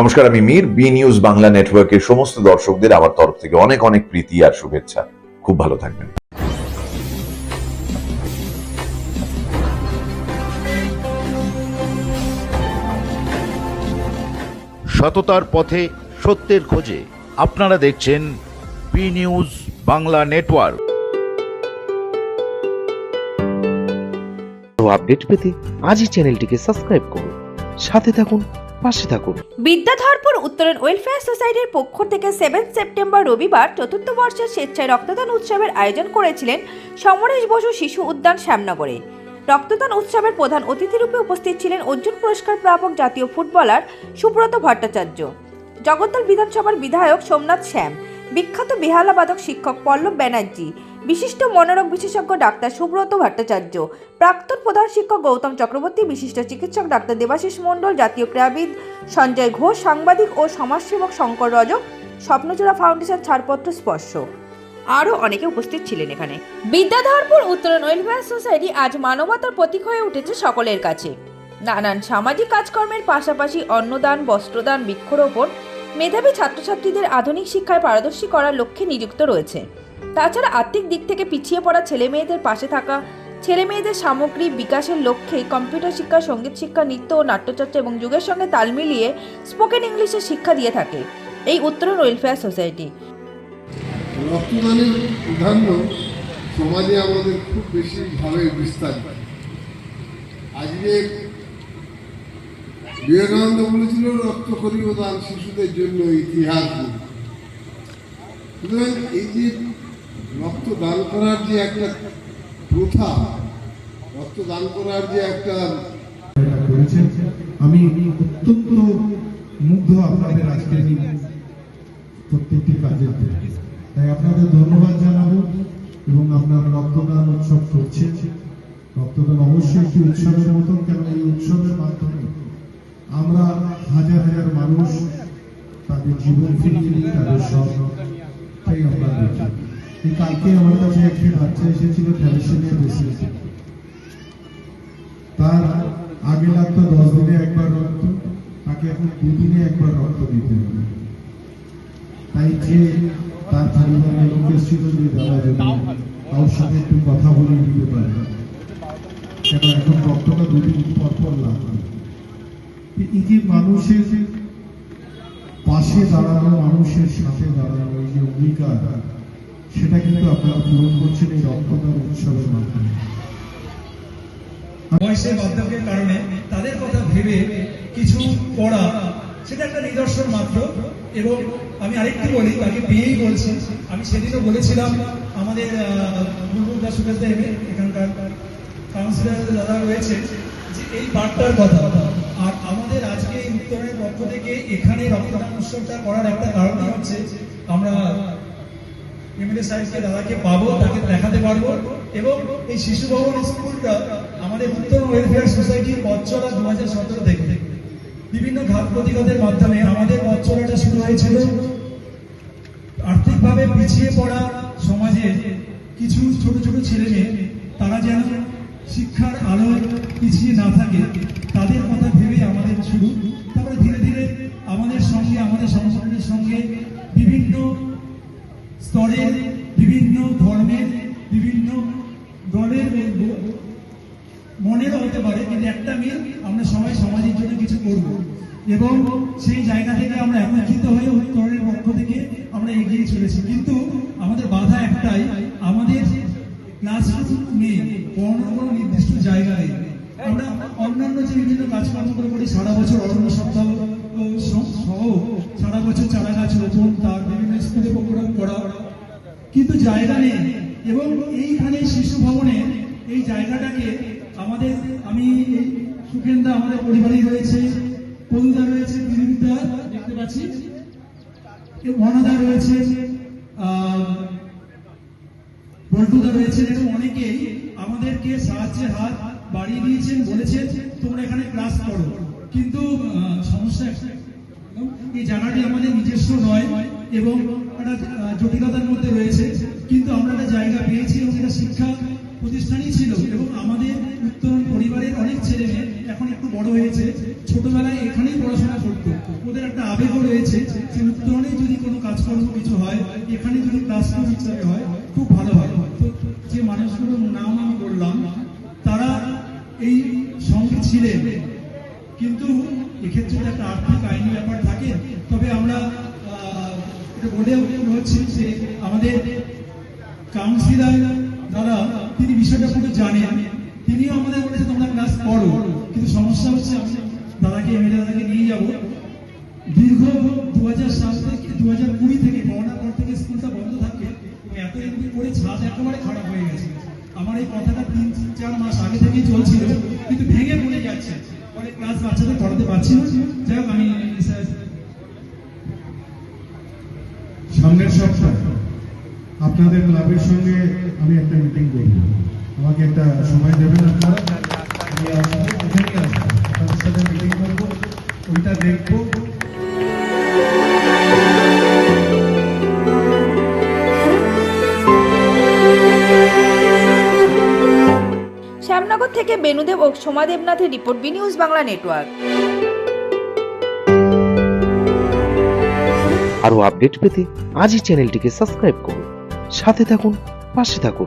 নমস্কার আমি Mir. B news Bangla নেটওয়ার্কের সমস্ত দর্শকদের আমার তরফ থেকে অনেক অনেক প্রীতি আর শুভেচ্ছা। খুব ভালো থাকবেন। সততার পথে সত্যের খোঁজে আপনারা দেখছেন B news Bangla network. Update পেতে আজই চ্যানেলটিকে সাবস্ক্রাইব করুন। সাথে থাকুন পাশে থাকুন। বিদ্যাধরপুর উত্তরণ ওয়েলফেয়ার সোসাইটির পক্ষ থেকে সেভেন সেপ্টেম্বর রবিবার চতুর্থ বর্ষের স্বেচ্ছায় রক্তদান উৎসবের আয়োজন করেছিলেন সমরেশ বসু শিশু উদ্যান শ্যামনগরে। রক্তদান উৎসবের প্রধান অতিথিরূপে উপস্থিত ছিলেন অর্জুন পুরস্কার প্রাপক জাতীয় ফুটবলার সুব্রত ভট্টাচার্য। জগদ্দল বিধানসভার বিধায়ক সোমনাথ শ্যাম। বিখ্যাত বেহালাবাদক শিক্ষক পল্লব ব্যানার্জি। বিশিষ্ট মনোরোগ বিশেষজ্ঞ ডাক্তার সুব্রত ভট্টাচার্য, প্রাক্তন প্রধান শিক্ষক গৌতম চক্রবর্তী, বিশিষ্ট চিকিৎসক ডাক্তার দেবাশিস মণ্ডল, জাতীয় ক্রীড়াবিদ সঞ্জয় ঘোষ, সাংবাদিক ও সমাজসেবক শঙ্কর রজক স্বপ্নচূড়া ফাউন্ডেশন ছাড়পত্র স্পর্শ। আরও অনেকে উপস্থিত ছিলেন এখানে। বিদ্যাধরপুর উত্তরণ ওয়েলফেয়ার সোসাইটি আজ মানবতার প্রতীক হয়ে উঠেছে সকলের কাছে। নানান সামাজিক কাজকর্মের পাশাপাশি অন্নদান, বস্ত্রদান, বৃক্ষরোপণ মেধাবী ছাত্রছাত্রীদের আধুনিক শিক্ষায় পারদর্শী করার লক্ষ্যে নিযুক্ত রয়েছে। তাছাড়া আর্থিক দিক থেকে পিছিয়ে পড়া ছেলে মেয়েদের পাশে থাকা ছেলে মেয়েদের সামগ্রিক বিকাশের লক্ষ্যে কম্পিউটার শিক্ষা, সংগীত শিক্ষা, নৃত্য ও নাট্যচর্চা এবং যুগের সঙ্গে তাল মিলিয়ে স্পোকেন ইংলিশের শিক্ষা দিয়ে থাকে। এই উত্তরণ ওয়েলফেয়ার সোসাইটি। রক্তদানের প্রাধান্য সমাজে আমাদের খুব বেশিভাবে বিস্তার পায় আজকে বিবেকানন্দ বলেছিল, রক্ত করিব দান শিশুদের জন্য ইতিহাস এই যে রক্ত দান করার যে একটা প্রথা, রক্ত দান করার যে একটা করেছেন, আমি অত্যন্ত মুগ্ধ আপনাদের আজকের প্রত্যেকটি কাজের তাই আপনাদের ধন্যবাদ জানাব এবং আপনারা রক্তদান উৎসব করছেন রক্তদান অবশ্যই একটি উৎসবের মতন কেন এই উৎসবের মাধ্যমে আমরা হাজার হাজার মানুষ তাদের জীবন ফিরিয়ে নিই, তাদের সবটাই আমরা দেখি। কালকে আমার কাছে একটি বাচ্চা এসেছিল থ্যালাসেমিয়া পেশেন্ট তার আগে লাগতো দশ দিনে একবার রক্ত, তাকে এখন দুদিনে একবার রক্ত দিতে হবে। তাই যে তার পরিবারের লোক এসেছিল যে, দাদা, যদি কারোর সাথে একটু কথা বলে দিতে পারে। কেন, এখন রক্তটা দুদিন পর পর লাগবে। এই যে মানুষের পাশে দাঁড়ানো, মানুষের সাথে দাঁড়ানো, এই যে অঙ্গীকার সেটা কিন্তু আপনারা পূরণ করছেন এই রক্তদান উৎসবের মাধ্যমে। বয়সের বার্ধক্যের কারণে তাদের কথা ভেবে কিছু করা, সেটা একটা নিদর্শন মাত্র। এবং আমি আরেকটি বলি, তাকে পেয়েই বলছি, আমি সেদিনও বলেছিলাম আমাদের দাস এখানকার কাউন্সিলর দাদা রয়েছে, যে এই বার্তার কথা। আর আমাদের আজকে এই উত্তরের পক্ষ থেকে এখানে রক্তদান উৎসবটা করার একটা কারণই হচ্ছে, আমরা দাদাকে পাবো, তাকে দেখাতে পারব এবং এই শিশু ভবন স্কুলটা আমাদের উত্তর ওয়েলফেয়ার সোসাইটির পথচলা দু হাজার সতেরো থেকে। বিভিন্ন ঘাত প্রতিঘাতের মাধ্যমে আমাদের পথচলাটা শুরু হয়েছিল। আর্থিকভাবে পিছিয়ে পড়া সমাজে কিছু ছোট ছোট ছেলে মেয়ে, তারা যেন শিক্ষার আলো পিছিয়ে না থাকে, তাদের কথা ভেবে আমাদের শুরু। তারপরে ধীরে ধীরে আমাদের সঙ্গে, আমাদের সংগঠনের সঙ্গে স্তরের বিভিন্ন ধর্মের, বিভিন্ন দলের মনেরও হতে পারে, কিন্তু একটা মিল আমরা সবাই সমাজের জন্য কিছু করব। এবং সেই জায়গা থেকে আমরা একত্রিত হয়ে উত্তরের পক্ষ থেকে আমরা এগিয়ে চলেছি। কিন্তু আমাদের বাধা একটাই, আমাদের ক্লাসরুম নেই পড়ানোর কোনো নির্দিষ্ট জায়গা নেই। আমরা অন্যান্য যে বিভিন্ন কাজকর্মগুলো করি, সারা বছর অরণ্য সপ্তাহ জায়গা নেই। এবং এইখানে শিশু ভবনে এই জায়গাটাকে আমাদের, আমি সুখেন্দা আমাদের পরিবারই রয়েছে। পদুদা রয়েছে দিলীপদা দেখতে পাচ্ছি। মনাদা রয়েছে বল্টুদা রয়েছে। এবং অনেকেই আমাদেরকে সাহায্যের হাত বাড়িয়ে দিয়েছেন, বলেছেন, তোমরা এখানে ক্লাস করো। কিন্তু সমস্যা এই জায়গাটি আমাদের নিজস্ব নয়। এবং একটা জটিলতার মধ্যে রয়েছে, কিন্তু আমরা একটা জায়গা পেয়েছি এবং এটা শিক্ষা প্রতিষ্ঠানই ছিল এবং আমাদের উত্তরণ পরিবারের অনেক ছেলে মেয়ে এখন একটু বড় হয়েছে, ছোটবেলায় এখানেই পড়াশোনা করতো। ওদের একটা আবেগও রয়েছে যে উত্তরণে যদি কোনো কাজকর্ম কিছু হয়, এখানে যদি ক্লাসরুম হিসাবে হয়, খুব ভালো হয়। যে মানুষগুলোর নাম আমি বললাম, তারা এই সঙ্গে ছিলেন। কিন্তু এক্ষেত্রে একটা আর্থিক আইনি ব্যাপার থাকে, তবে আমরা বলে হচ্ছে যে আমাদের কাউন্সিলর দাদা তিনি বিষয়টা খুব জানেন। তিনিও আমাদের বলেছে তোমরা ক্লাস করো কিন্তু সমস্যা হচ্ছে আমি দাদাকে এমএলএ দাদাকে নিয়ে যাব। দীর্ঘ দু হাজার সাল থেকে দু হাজার কুড়ি থেকে করোনার পর থেকে স্কুলটা বন্ধ থাকে। এত এমনি করে ছাদ একেবারে খারাপ হয়ে গেছে। আমার এই কথাটা তিন, চার মাস আগে থেকেই চলছিল, কিন্তু ভেঙে পড়ে যাচ্ছে। পরে ক্লাস বাচ্চাদের পড়াতে পারছি না। যাই হোক, আমি সামনের সপ্তাহে আপনাদের ক্লাবের সঙ্গে আমি একটা মিটিং করব। আমাকে একটা সময় দেবেন আপনারা। দেখব। শ্যামনগর থেকে বেনুদেব ও Soma দেবনাথের report B news Bangla network. আরও আপডেট পেতে আজই চ্যানেলটিকে সাবস্ক্রাইব করুন। সাথে থাকুন পাশে থাকুন।